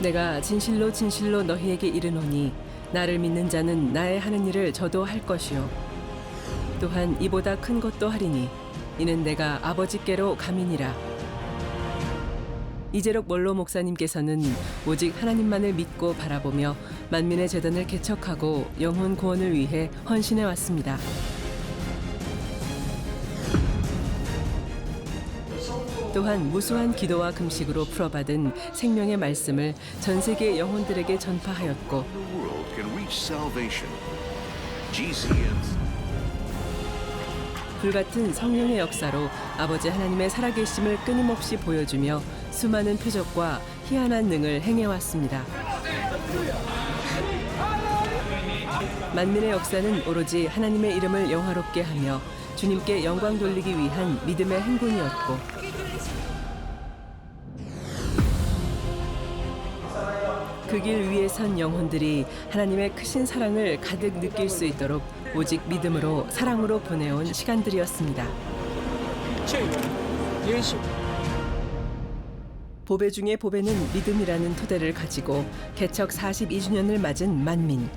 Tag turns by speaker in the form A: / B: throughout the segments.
A: 내가 진실로 진실로 너희에게 이르노니 나를 믿는 자는 나의 하는 일을 저도 할 것이요 또한 이보다 큰 것도 하리니 이는 내가 아버지께로 감이니라 이재록 원로 목사님께서는 오직 하나님만을 믿고 바라보며 만민의 재단을 개척하고 영혼 구원을 위해 헌신해 왔습니다. 또한 무수한 기도와 금식으로 풀어받은 생명의 말씀을 전 세계 영혼들에게 전파하였고 불같은 성령의 역사로 아버지 하나님의 살아계심을 끊임없이 보여주며 수많은 표적과 희한한 능을 행해왔습니다. 만민의 역사는 오로지 하나님의 이름을 영화롭게 하며 주님께 영광 돌리기 위한 믿음의 행군이었고 그 길 위에 선 영혼들이 하나님의 크신 사랑을 가득 느낄 수 있도록 오직 믿음으로 사랑으로 보내온 시간들이었습니다. 보배 중의 보배는 믿음이라는 토대를 가지고 개척 42주년을 맞은 만민.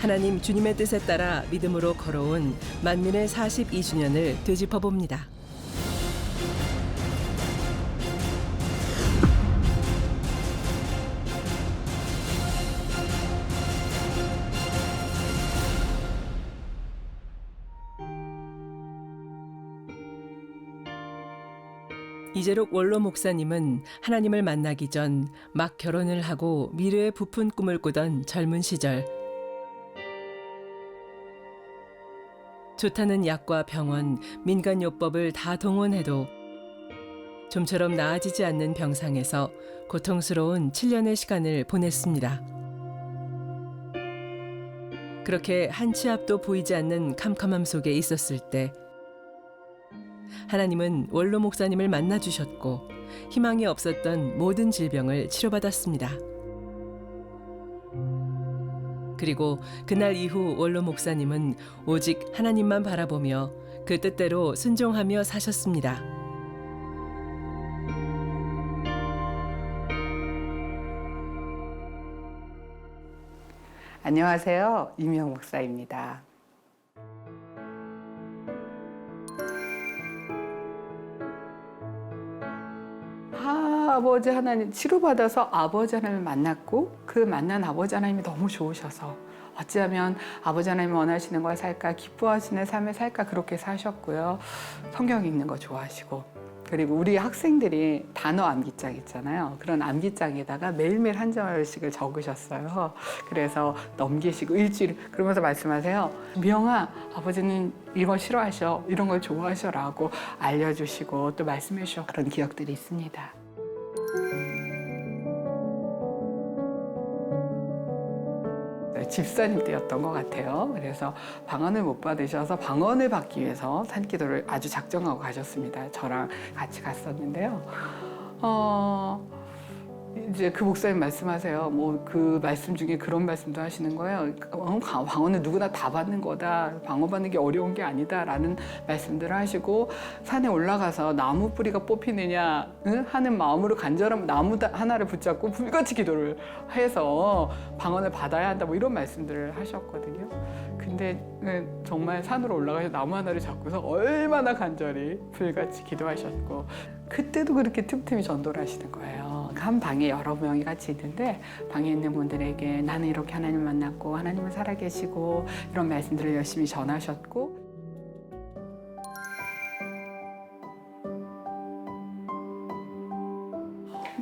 A: 하나님 주님의 뜻에 따라 믿음으로 걸어온 만민의 42주년을 되짚어 봅니다. 이재록 원로 목사님은 하나님을 만나기 전 막 결혼을 하고 미래의 부푼 꿈을 꾸던 젊은 시절 좋다는 약과 병원, 민간요법을 다 동원해도 좀처럼 나아지지 않는 병상에서 고통스러운 7년의 시간을 보냈습니다. 그렇게 한치 앞도 보이지 않는 캄캄함 속에 있었을 때 하나님은 원로 목사님을 만나 주셨고 희망이 없었던 모든 질병을 치료받았습니다. 그리고 그날 이후 원로 목사님은 오직 하나님만 바라보며 그 뜻대로 순종하며 사셨습니다.
B: 안녕하세요. 이명 목사입니다. 아버지 하나님 치료받아서 아버지 하나님을 만났고 그 만난 아버지 하나님이 너무 좋으셔서 어찌하면 아버지 하나님이 원하시는 걸 살까 기뻐하시는 삶을 살까 그렇게 사셨고요. 성경 읽는 거 좋아하시고 그리고 우리 학생들이 단어 암기장 있잖아요. 그런 암기장에다가 매일매일 한 절씩을 적으셨어요. 그래서 넘기시고 일주일 그러면서 말씀하세요. 미영아, 아버지는 이거 싫어하셔. 이런 걸 좋아하셔라고 알려주시고 또 말씀해 주셔. 그런 기억들이 있습니다. 네, 집사님 때였던 것 같아요. 그래서 방언을 못 받으셔서 방언을 받기 위해서 산기도를 아주 작정하고 가셨습니다. 저랑 같이 갔었는데요. 어, 이제 그 목사님 말씀하세요. 뭐 그 말씀 중에 그런 말씀도 하시는 거예요. 어, 방- 방언은 누구나 다 받는 거다. 방언 받는 게 어려운 게 아니다라는 말씀들을 하시고 산에 올라가서 나무 뿌리가 뽑히느냐 응? 하는 마음으로 간절한 나무 다- 하나를 붙잡고 불같이 기도를 해서 방언을 받아야 한다. 뭐 이런 말씀들을 하셨거든요. 근데 응, 정말 산으로 올라가서 나무 하나를 잡고서 얼마나 간절히 불같이 기도하셨고 그때도 그렇게 틈틈이 전도를 하시는 거예요. 한 방에 여러 명이 같이 있는데 방에 있는 분들에게 나는 이렇게 하나님 만났고 하나님은 살아계시고 이런 말씀들을 열심히 전하셨고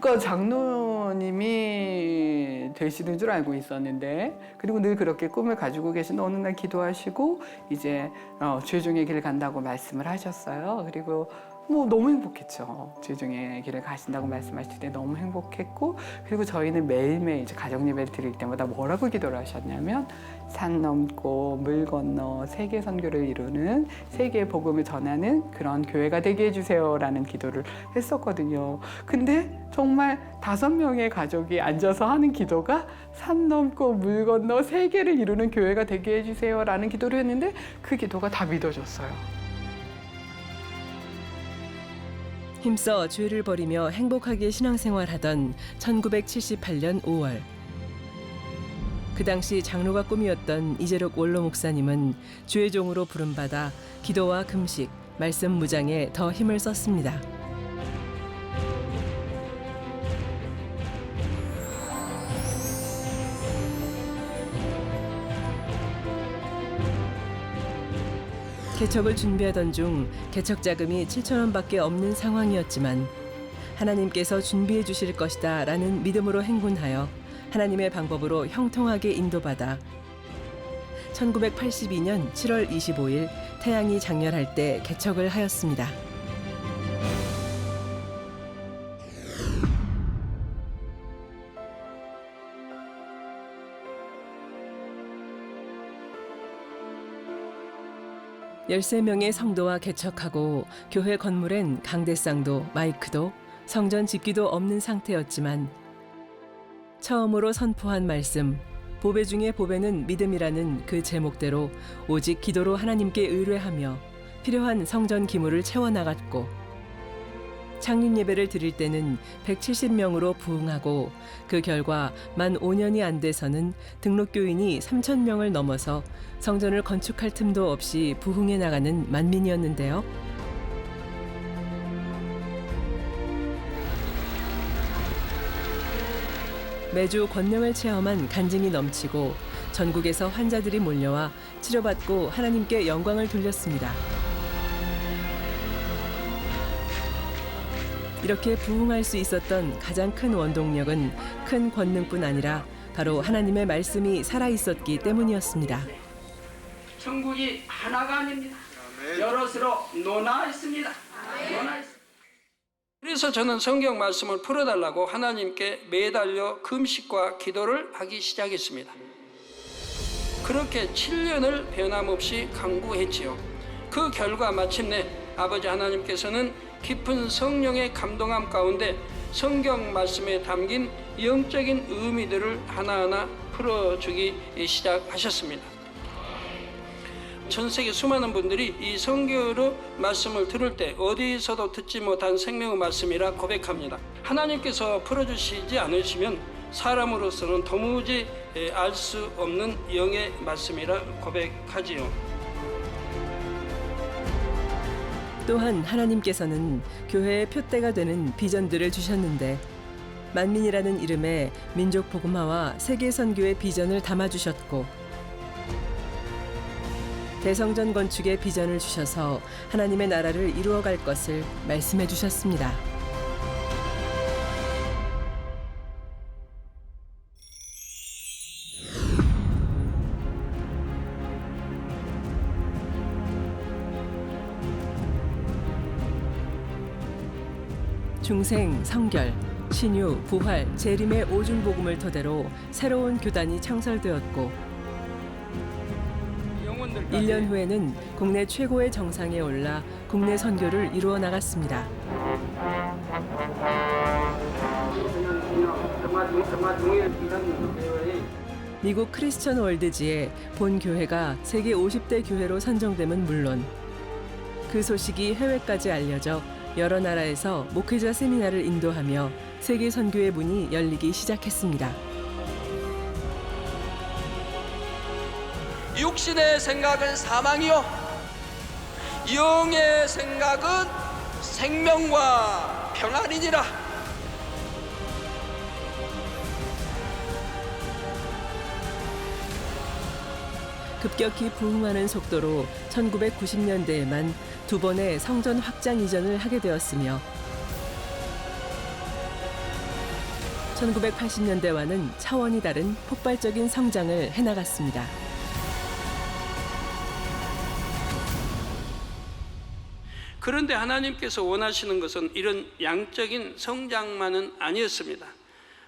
B: 그러니까 장로님이 되시는 줄 알고 있었는데 그리고 늘 그렇게 꿈을 가지고 계신 어느 날 기도하시고 이제 어, 죄중의 길을 간다고 말씀을 하셨어요. 그리고 뭐 너무 행복했죠. 죄중의 길을 가신다고 말씀하실 때 너무 행복했고 그리고 저희는 매일매일 이제 가정 예배를 드릴 때마다 뭐라고 기도를 하셨냐면 산 넘고 물 건너 세계 선교를 이루는 세계 복음을 전하는 그런 교회가 되게 해주세요라는 기도를 했었거든요. 근데 정말 다섯 명의 가족이 앉아서 하는 기도가 산 넘고 물 건너 세계를 이루는 교회가 되게 해주세요라는 기도를 했는데 그 기도가 다 믿어졌어요.
A: 힘써 죄를 버리며 행복하게 신앙생활하던 1978년 5월 그 당시 장로가 꿈이었던 이재록 원로 목사님은 주의 종으로 부름받아 기도와 금식, 말씀 무장에 더 힘을 썼습니다. 개척을 준비하던 중 개척 자금이 7천 원밖에 없는 상황이었지만 하나님께서 준비해 주실 것이다 라는 믿음으로 행군하여 하나님의 방법으로 형통하게 인도받아 1982년 7월 25일 태양이 장렬할 때 개척을 하였습니다. 열세 명의 성도와 개척하고 교회 건물엔 강대상도 마이크도 성전 집기도 없는 상태였지만 처음으로 선포한 말씀 보배 중의 보배는 믿음이라는 그 제목대로 오직 기도로 하나님께 의뢰하며 필요한 성전 기물을 채워 나갔고 창립 예배를 드릴 때는 170명으로 부흥하고 그 결과 만 5년이 안 돼서는 등록 교인이 3천 명을 넘어서 성전을 건축할 틈도 없이 부흥해 나가는 만민이었는데요. 매주 권능을 체험한 간증이 넘치고 전국에서 환자들이 몰려와 치료받고 하나님께 영광을 돌렸습니다. 이렇게 부흥할 수 있었던 가장 큰 원동력은 큰 권능뿐 아니라 바로 하나님의 말씀이 살아 있었기 때문이었습니다.
C: 천국이 하나가 아닙니다. 여럿으로 있습니다. 논하 있습니다. 그래서 저는 성경 말씀을 풀어달라고 하나님께 매달려 금식과 기도를 하기 시작했습니다. 그렇게 7년을 변함없이 강구했지요. 그 결과 마침내 아버지 하나님께서는 깊은 성령의 감동함 가운데 성경 말씀에 담긴 영적인 의미들을 하나하나 풀어주기 시작하셨습니다. 전 세계 수많은 분들이 이 성경으로 말씀을 들을 때 어디서도 듣지 못한 생명의 말씀이라 고백합니다. 하나님께서 풀어주시지 않으시면 사람으로서는 도무지 알 수 없는 영의 말씀이라 고백하지요.
A: 또한 하나님께서는 교회의 표대가 되는 비전들을 주셨는데 만민이라는 이름의 민족 복음화와 세계 선교의 비전을 담아 주셨고 대성전 건축의 비전을 주셔서 하나님의 나라를 이루어 갈 것을 말씀해 주셨습니다. 중생, 성결, 신유, 부활, 재림의 오중 복음을 토대로 새로운 교단이 창설되었고
C: 영혼들까지
A: 1년 후에는 국내 최고의 정상에 올라 국내 선교를 이루어 나갔습니다. 미국 크리스천 월드지에 본 교회가 세계 50대 교회로 선정됨은 물론 그 소식이 해외까지 알려져 여러 나라에서 목회자 세미나를 인도하며 세계 선교의 문이 열리기 시작했습니다.
C: 육신의 생각은 사망이요 영의 생각은 생명과 평안이니라
A: 급격히 부흥하는 속도로 1990년대에만 두 번의 성전 확장 이전을 하게 되었으며 1980년대와는 차원이 다른 폭발적인 성장을 해나갔습니다.
C: 그런데 하나님께서 원하시는 것은 이런 양적인 성장만은 아니었습니다.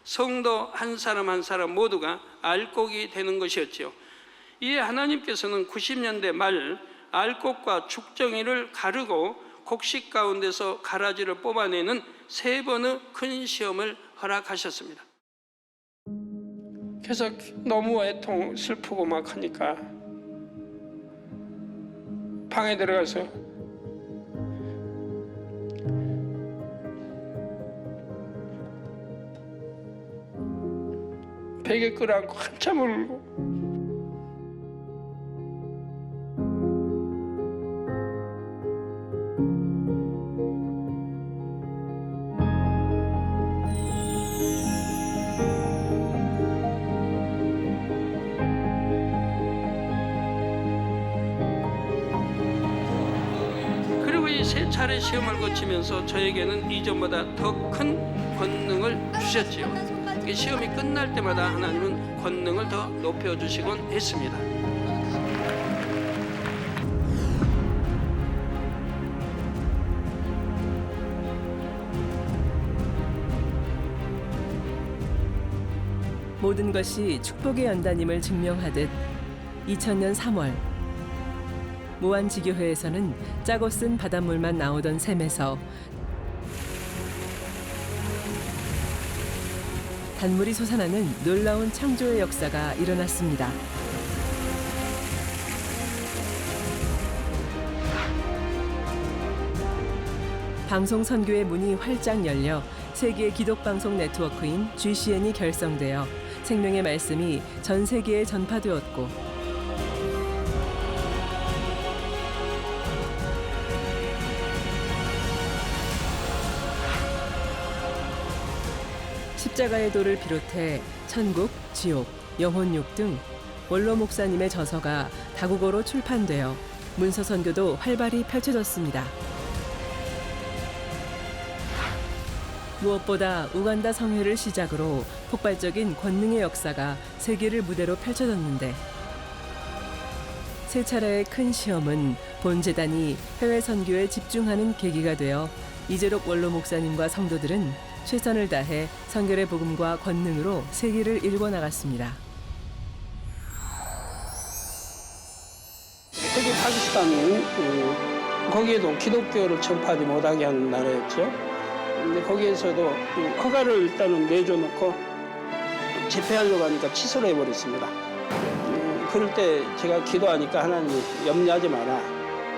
C: 성도 한 사람 한 사람 모두가 알곡이 되는 것이었지요. 이에 하나님께서는 90년대 말 알곡과 축정이를 가르고 곡식 가운데서 가라지를 뽑아내는 세 번의 큰 시험을 허락하셨습니다. 계속 너무 애통 슬프고 막 하니까 방에 들어가서
D: 베개 끌어안고 한참 울고 시험을 거치면서 저에게는 이전보다 더 큰 권능을 주셨지요. 이 시험이 끝날 때마다 하나님은 권능을 더 높여주시곤 했습니다.
A: 모든 것이 축복의 연단임을 증명하듯 2000년 3월 무안지교회에서는 짜고 쓴 바닷물만 나오던 샘에서 단물이 솟아나는 놀라운 창조의 역사가 일어났습니다. 방송 선교의 문이 활짝 열려 세계 기독 방송 네트워크인 GCN이 결성되어 생명의 말씀이 전 세계에 전파되었고 십자가의 도를 비롯해 천국, 지옥, 영혼욕 등 원로 목사님의 저서가 다국어로 출판되어 문서 선교도 활발히 펼쳐졌습니다. 무엇보다 우간다 성회를 시작으로 폭발적인 권능의 역사가 세계를 무대로 펼쳐졌는데 세 차례의 큰 시험은 본 재단이 해외 선교에 집중하는 계기가 되어 이재록 원로 목사님과 성도들은 최선을 다해 선결의 복음과 권능으로 세계를 일궈 나갔습니다.
C: 특히 파키스탄은 그, 거기에도 기독교를 전파하지 못하게 하는 나라였죠. 근데 거기에서도 그 허가를 일단은 내줘놓고 집회하려고 하니까 취소를 해버렸습니다. 음, 그럴 때 제가 기도하니까 하나님이 염려하지 마라.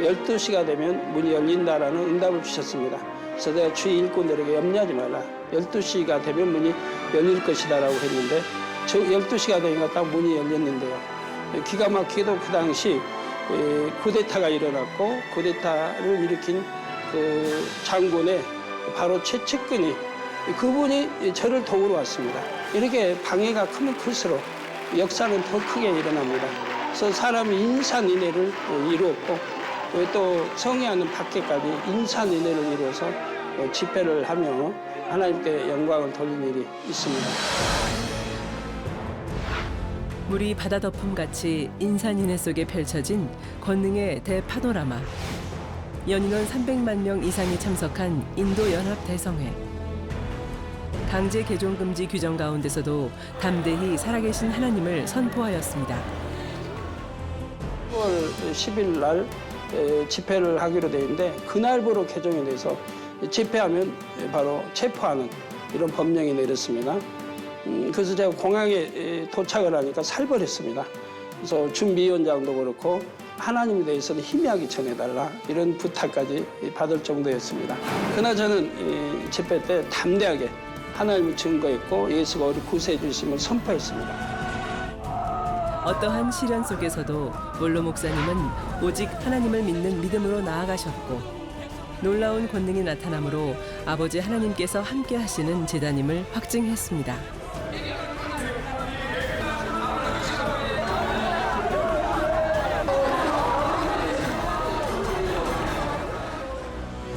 C: 12시가 되면 문이 열린다라는 응답을 주셨습니다. 그래서 내가 주위 일꾼들에게 염려하지 말라. 12시가 되면 문이 열릴 것이다라고 했는데 저 12시가 되니까 딱 문이 열렸는데요. 기가 막히게도 그 당시 에, 쿠데타가 일어났고 쿠데타를 일으킨 그 장군의 바로 최측근이 그분이 저를 도우러 왔습니다. 이렇게 방해가 크면 클수록 역사는 더 크게 일어납니다. 그래서 사람이 인산인해를 이루었고 또 성회하는 밖에까지 인산인해를 이루어서 집회를 하며 하나님께 영광을 돌린 일이 있습니다.
A: 물이 바다 덮음 같이 인산인해 속에 펼쳐진 권능의 대파노라마. 연인원 300만 명 이상이 참석한 인도 연합 대성회. 강제 개종 금지 규정 가운데서도 담대히 살아계신 하나님을 선포하였습니다.
C: 10월 10일 날 에, 집회를 하기로 되어 있는데 그날부로 개정이 돼서 집회하면 바로 체포하는 이런 법령이 내렸습니다. 음, 그래서 제가 공항에 에, 도착을 하니까 살벌했습니다. 그래서 준비위원장도 그렇고 하나님에 대해서는 희미하게 전해달라 이런 부탁까지 받을 정도였습니다. 그러나 저는 이 집회 때 담대하게 하나님을 증거했고 예수가 우리 구세해 주심을 선포했습니다.
A: 어떠한 시련 속에서도 원로 목사님은 오직 하나님을 믿는 믿음으로 나아가셨고 놀라운 권능이 나타나므로 아버지 하나님께서 함께 하시는 제자님을 확증했습니다.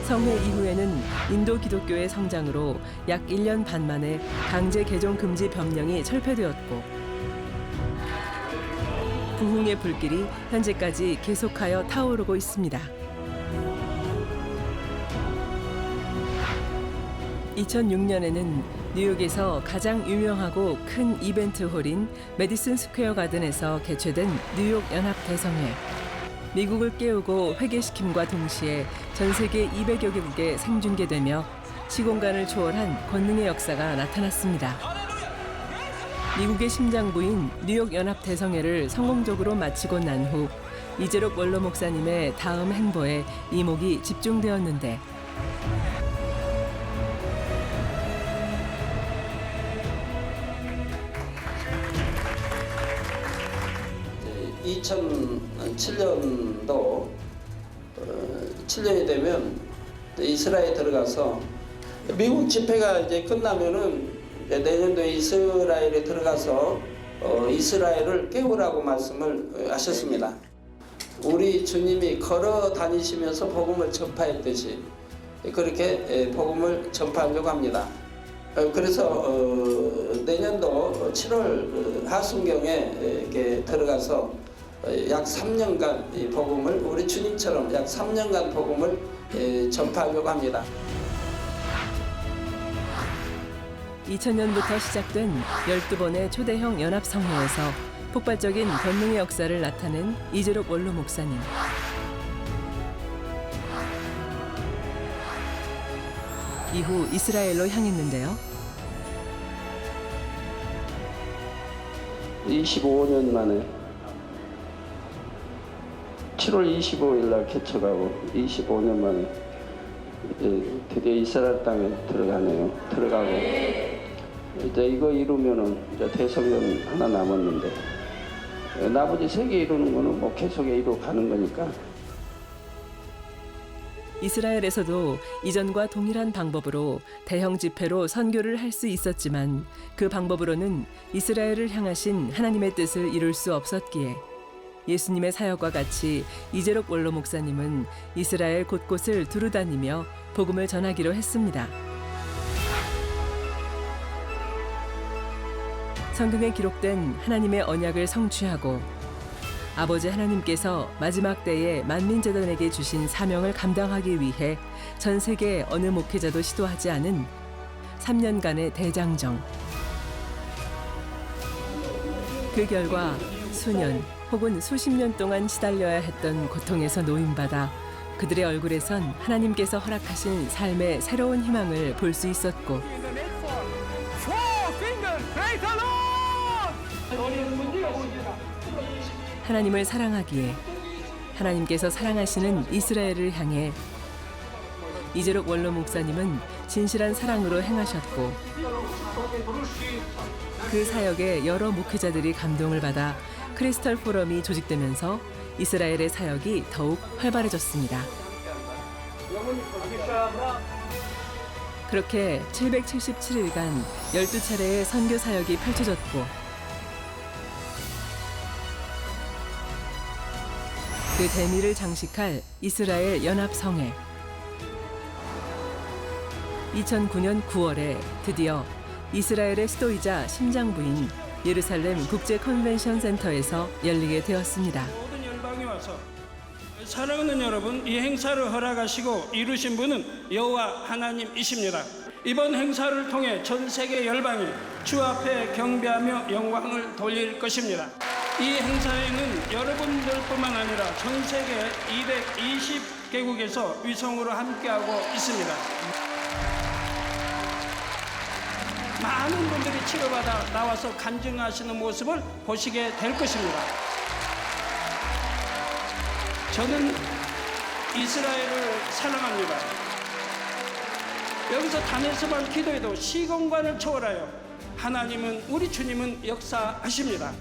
A: 성회 이후에는 인도 기독교의 성장으로 약 1년 반 만에 강제 개종 금지 법령이 철폐되었고 부흥의 불길이 현재까지 계속하여 타오르고 있습니다. 2006년에는 뉴욕에서 가장 유명하고 큰 이벤트 홀인 메디슨 스퀘어 가든에서 개최된 뉴욕 연합 대성회. 미국을 깨우고 회개시킴과 동시에 전 세계 200여 개국에 생중계되며 시공간을 초월한 권능의 역사가 나타났습니다. 미국의 심장부인 뉴욕 연합 대성회를 성공적으로 마치고 난 후 이재록 원로 목사님의 다음 행보에 이목이 집중되었는데
E: 2007년도 7년이 되면 이스라엘에 들어가서 미국 집회가 이제 끝나면은 이제 내년도에 이스라엘에 들어가서 어, 이스라엘을 깨우라고 말씀을 어, 하셨습니다. 우리 주님이 걸어 다니시면서 복음을 전파했듯이 그렇게 에, 복음을 전파하려고 합니다. 어, 그래서 어, 내년도 7월 하순경에 이렇게 들어가서 어, 약 3년간 이 복음을 우리 주님처럼 약 3년간 복음을 에, 전파하려고 합니다.
A: 2000년부터 시작된 12번의 초대형 연합성회에서 폭발적인 변능의 역사를 나타낸 이재록 원로 목사님. 이후 이스라엘로 향했는데요.
E: 25년 만에 7월 25일 날 개척하고 25년 만에 이제 드디어 이스라엘 땅에 들어가네요. 들어가고 이제 이거 이루면은 이제 대성령 하나 남았는데 나머지 세 개 이루는 거는 뭐 계속 이루어 가는 거니까
A: 이스라엘에서도 이전과 동일한 방법으로 대형 집회로 선교를 할 수 있었지만 그 방법으로는 이스라엘을 향하신 하나님의 뜻을 이룰 수 없었기에 예수님의 사역과 같이 이재록 원로 목사님은 이스라엘 곳곳을 두루 다니며 복음을 전하기로 했습니다. 성경에 기록된 하나님의 언약을 성취하고 아버지 하나님께서 마지막 때에 만민재단에게 주신 사명을 감당하기 위해 전 세계 어느 목회자도 시도하지 않은 3년간의 대장정. 그 결과 수년 혹은 수십 년 동안 시달려야 했던 고통에서 노임받아 그들의 얼굴에선 하나님께서 허락하신 삶의 새로운 희망을 볼 수 있었고 하나님을 사랑하기에 하나님께서 사랑하시는 이스라엘을 향해 이재록 원로 목사님은 진실한 사랑으로 행하셨고 그 사역에 여러 목회자들이 감동을 받아 크리스털 포럼이 조직되면서 이스라엘의 사역이 더욱 활발해졌습니다. 그렇게 777일간 12차례의 선교 사역이 펼쳐졌고 그 대미를 장식할 이스라엘 연합성회. 2009년 9월에 드디어 이스라엘의 수도이자 심장부인 예루살렘 국제 컨벤션 센터에서 열리게 되었습니다.
C: 모든 열방이 와서 사랑하는 여러분, 이 행사를 허락하시고 이루신 분은 여호와 하나님이십니다. 이번 행사를 통해 전 세계 열방이 주 앞에 경배하며 영광을 돌릴 것입니다. 이 행사에는 여러분들뿐만 아니라 전 세계 220개국에서 위성으로 함께하고 있습니다. 많은 분들이 치료받아 나와서 간증하시는 모습을 보시게 될 것입니다. 저는 이스라엘을 사랑합니다. 여기서 단에서만 기도해도 시공간을 초월하여 하나님은 우리 주님은 역사하십니다.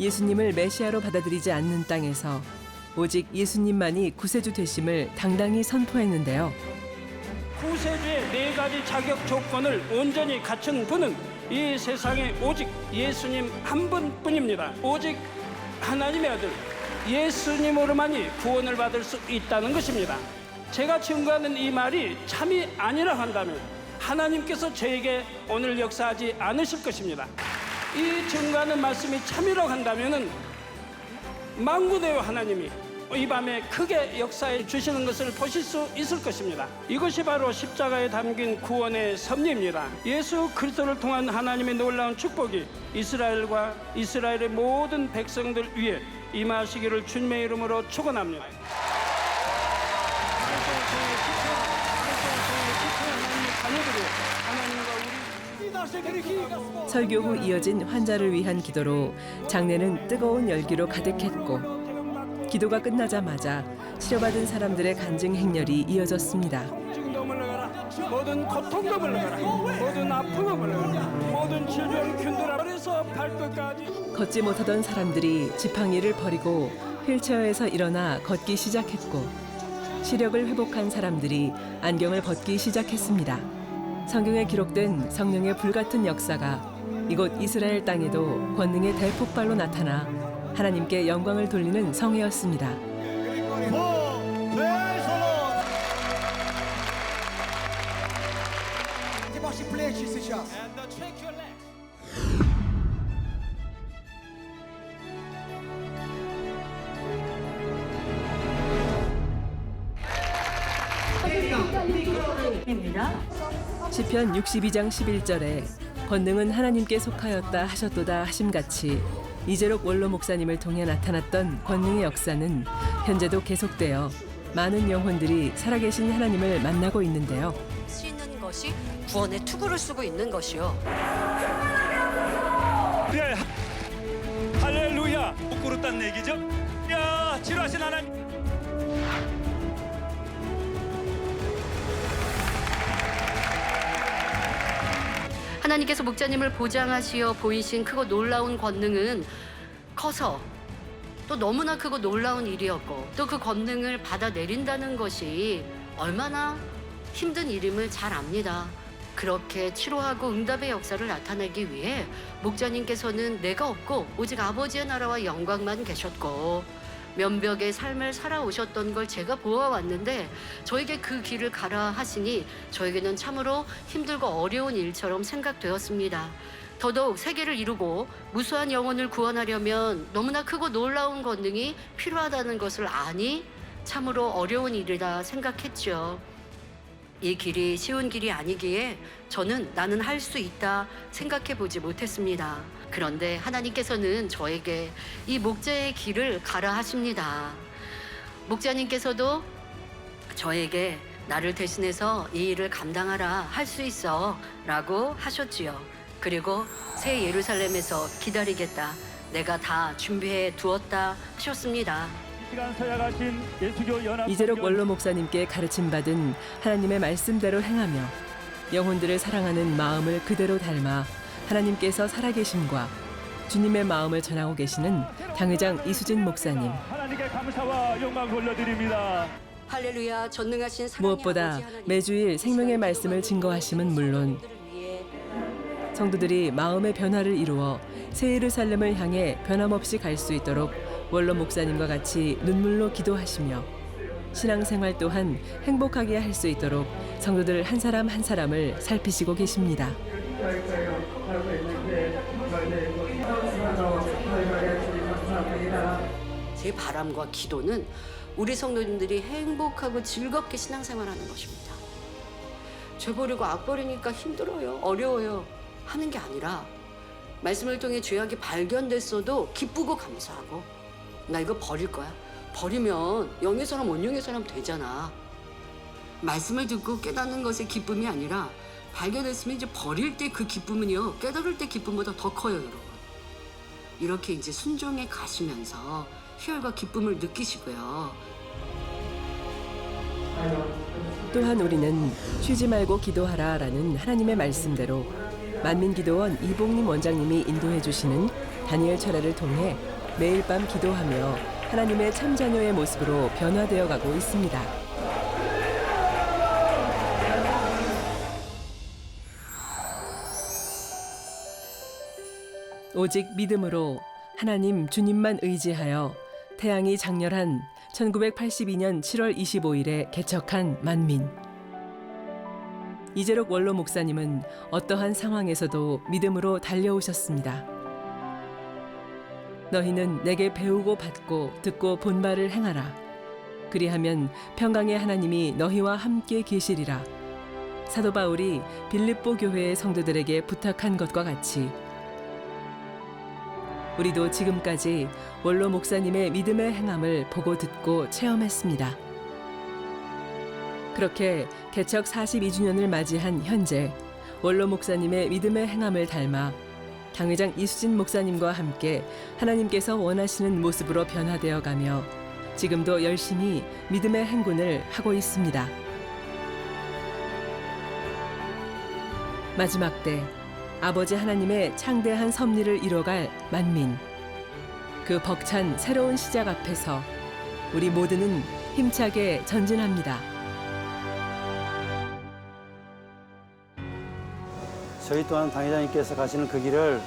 A: 예수님을 메시아로 받아들이지 않는 땅에서 오직 예수님만이 구세주 되심을 당당히 선포했는데요.
C: 구세주의 네 가지 자격 조건을 온전히 갖춘 분은 이 세상에 오직 예수님 한 분뿐입니다. 오직 하나님의 아들 예수님으로만이 구원을 받을 수 있다는 것입니다. 제가 증거하는 이 말이 참이 아니라 한다면 하나님께서 저에게 오늘 역사하지 않으실 것입니다. 이 증거하는 말씀이 참이라고 한다면은 망군의 하나님이 이 밤에 크게 역사해 주시는 것을 보실 수 있을 것입니다. 이것이 바로 십자가에 담긴 구원의 섭리입니다. 예수 그리스도를 통한 하나님의 놀라운 축복이 이스라엘과 이스라엘의 모든 백성들 위에 임하시기를 주님의 이름으로 축원합니다.
A: 설교 후 이어진 환자를 위한 기도로 장례는 뜨거운 열기로 가득했고 기도가 끝나자마자 치료받은 사람들의 간증 행렬이 이어졌습니다.
C: 증도 물러가라. 모든 고통도 물러가라. 모든 아픔도 물러가라. 모든 질병 균들아 머리에서 발끝까지.
A: 걷지 못하던 사람들이 지팡이를 버리고 휠체어에서 일어나 걷기 시작했고 시력을 회복한 사람들이 안경을 벗기 시작했습니다. 성경에 기록된 성령의 불같은 역사가 이곳 이스라엘 땅에도 권능의 대폭발로 나타나 하나님께 영광을 돌리는 성회였습니다. 시편 62장 11절에 권능은 하나님께 속하였다 하셨도다 하심같이 이재록 원로 목사님을 통해 나타났던 권능의 역사는 현재도 계속되어 많은 영혼들이 살아계신 하나님을 만나고 있는데요.
F: 수 있는 것이 구원의 투구를 쓰고 있는 것이요. 하나님께서 목자님을 보장하시어 보이신 크고 놀라운 권능은 커서 또 너무나 크고 놀라운 일이었고 또 그 권능을 받아내린다는 것이 얼마나 힘든 일임을 잘 압니다. 그렇게 치료하고 응답의 역사를 나타내기 위해 목자님께서는 내가 없고 오직 아버지의 나라와 영광만 계셨고 면벽의 삶을 살아오셨던 걸 제가 보아왔는데 저에게 그 길을 가라 하시니 저에게는 참으로 힘들고 어려운 일처럼 생각되었습니다. 더더욱 세계를 이루고 무수한 영혼을 구원하려면 너무나 크고 놀라운 권능이 필요하다는 것을 아니 참으로 어려운 일이라 생각했죠. 이 길이 쉬운 길이 아니기에 저는 나는 할 수 있다 생각해 보지 못했습니다. 그런데 하나님께서는 저에게 이 목자의 길을 가라 하십니다. 목자님께서도 저에게 나를 대신해서 이 일을 감당하라 할 수 있어 라고 하셨지요. 그리고 새 예루살렘에서 기다리겠다. 내가 다 준비해 두었다 하셨습니다.
G: 이
A: 이재록 원로 목사님께 가르침 받은 하나님의 말씀대로 행하며 영혼들을 사랑하는 마음을 그대로 닮아 하나님께서 살아계심과 주님의 마음을 전하고 계시는 당회장 이수진 목사님.
G: 하나님께 감사와 영광 돌려드립니다.
F: 할렐루야 전능하신
A: 무엇보다 매주일 생명의 말씀을 증거하심은 물론 성도들이 마음의 변화를 이루어 새 예루살렘을 향해 변함없이 갈 수 있도록 원로 목사님과 같이 눈물로 기도하시며 신앙생활 또한 행복하게 할 수 있도록 성도들 한 사람 한 사람을 살피시고 계십니다.
F: 제 바람과 기도는 우리 성도님들이 행복하고 즐겁게 신앙생활하는 것입니다. 죄 버리고 악 버리니까 힘들어요, 어려워요 하는 게 아니라 말씀을 통해 죄악이 발견됐어도 기쁘고 감사하고 나 이거 버릴 거야. 버리면 영의 사람 원영의 사람 되잖아. 말씀을 듣고 깨닫는 것의 기쁨이 아니라 발견했으면 이제 버릴 때 그 기쁨은요 깨달을 때 기쁨보다 더 커요, 여러분. 이렇게 이제 순종해 가시면서 희열과 기쁨을 느끼시고요.
A: 또한 우리는 쉬지 말고 기도하라 라는 하나님의 말씀대로 만민기도원 이봉림 원장님이 인도해 주시는 다니엘 철회를 통해 매일 밤 기도하며 하나님의 참자녀의 모습으로 변화되어 가고 있습니다. 오직 믿음으로 하나님 주님만 의지하여 태양이 장렬한 1982년 7월 25일에 개척한 만민. 이재록 원로 목사님은 어떠한 상황에서도 믿음으로 달려오셨습니다. 너희는 내게 배우고 받고 듣고 본 바를 행하라. 그리하면 평강의 하나님이 너희와 함께 계시리라. 사도 바울이 빌립보 교회의 성도들에게 부탁한 것과 같이 우리도 지금까지 원로 목사님의 믿음의 행함을 보고 듣고 체험했습니다. 그렇게 개척 42주년을 맞이한 현재 원로 목사님의 믿음의 행함을 닮아 당회장 이수진 목사님과 함께 하나님께서 원하시는 모습으로 변화되어 가며 지금도 열심히 믿음의 행군을 하고 있습니다. 마지막 때 아버지 하나님의 창대한 섭리를 이뤄갈 만민. 그 벅찬 새로운 시작 앞에서 우리 모두는 힘차게 전진합니다.
H: 저희 또한 당회장님께서 가시는 그 길을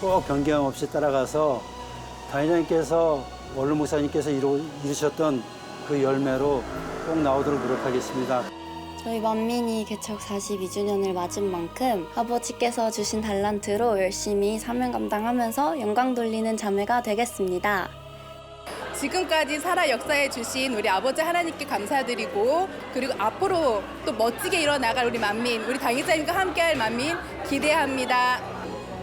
H: 꼭 변경 없이 따라가서 당회장님께서 원로 목사님께서 이루, 이루셨던 그 열매로 꼭 나오도록 노력하겠습니다.
I: 저희 만민이 개척 42주년을 맞은 만큼 아버지께서 주신 달란트로 열심히 사명 감당하면서 영광 돌리는 자매가 되겠습니다.
J: 지금까지 살아 역사해 주신 우리 아버지 하나님께 감사드리고 그리고 앞으로 또 멋지게 일어나갈 우리 만민, 우리 당회자님과 함께할 만민 기대합니다.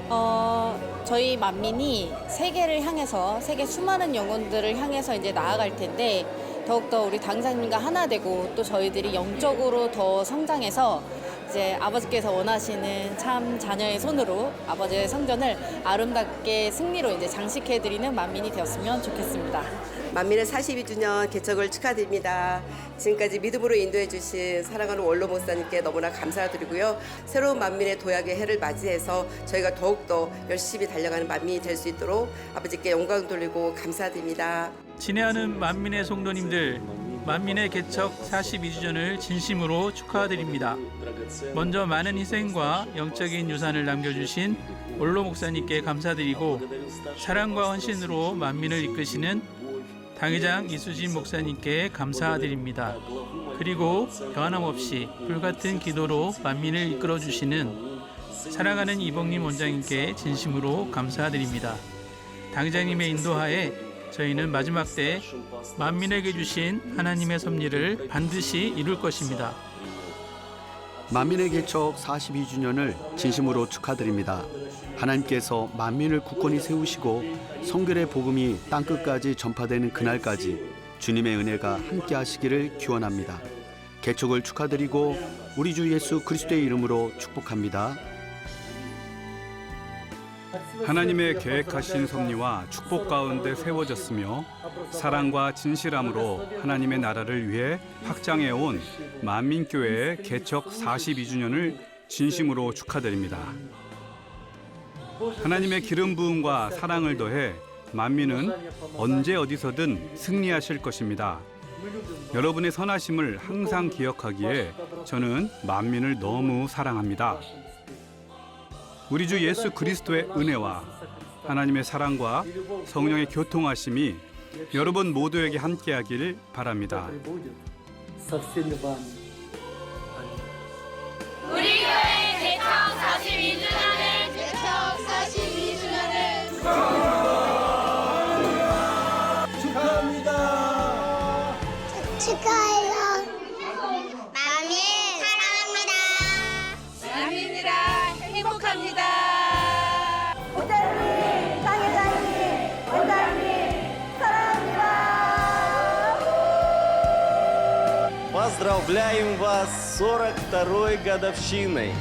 K: 어, 저희 만민이 세계를 향해서 세계 수많은 영혼들을 향해서 이제 나아갈 텐데 더욱더 우리 당장님과 하나 되고 또 저희들이 영적으로 더 성장해서 이제 아버지께서 원하시는 참 자녀의 손으로 아버지의 성전을 아름답게 승리로 이제 장식해드리는 만민이 되었으면 좋겠습니다.
L: 만민의 42주년 개척을 축하드립니다. 지금까지 믿음으로 인도해 주신 사랑하는 원로 목사님께 너무나 감사드리고요. 새로운 만민의 도약의 해를 맞이해서 저희가 더욱더 열심히 달려가는 만민이 될 수 있도록 아버지께 영광 돌리고 감사드립니다.
G: 친애하는 만민의 성도님들, 만민의 개척 42주년을 진심으로 축하드립니다. 먼저 많은 희생과 영적인 유산을 남겨주신 원로 목사님께 감사드리고 사랑과 헌신으로 만민을 이끄시는 당회장 이수진 목사님께 감사드립니다. 그리고 변함없이 불같은 기도로 만민을 이끌어 주시는 사랑하는 이봉림 원장님께 진심으로 감사드립니다. 당회장님의 인도하에 저희는 마지막 때 만민에게 주신 하나님의 섭리를 반드시 이룰 것입니다.
M: 만민의 개척 42주년을 진심으로 축하드립니다. 하나님께서 만민을 굳건히 세우시고 성결의 복음이 땅 끝까지 전파되는 그날까지 주님의 은혜가 함께 하시기를 기원합니다. 개척을 축하드리고 우리 주 예수 그리스도의 이름으로 축복합니다.
N: 하나님의 계획하신 섭리와 축복 가운데 세워졌으며 사랑과 진실함으로 하나님의 나라를 위해 확장해 온 만민교회의 개척 42주년을 진심으로 축하드립니다. 하나님의 기름 부음과 사랑을 더해 만민은 언제 어디서든 승리하실 것입니다. 여러분의 선하심을 항상 기억하기에 저는 만민을 너무 사랑합니다. 우리 주 예수 그리스도의 은혜와 하나님의 사랑과 성령의 교통하심이 여러분 모두에게 함께하길 바랍니다.
O: 우리 교회 개척 42주년을 개척 42주년을
P: Поздравляем вас с 42-й годовщиной!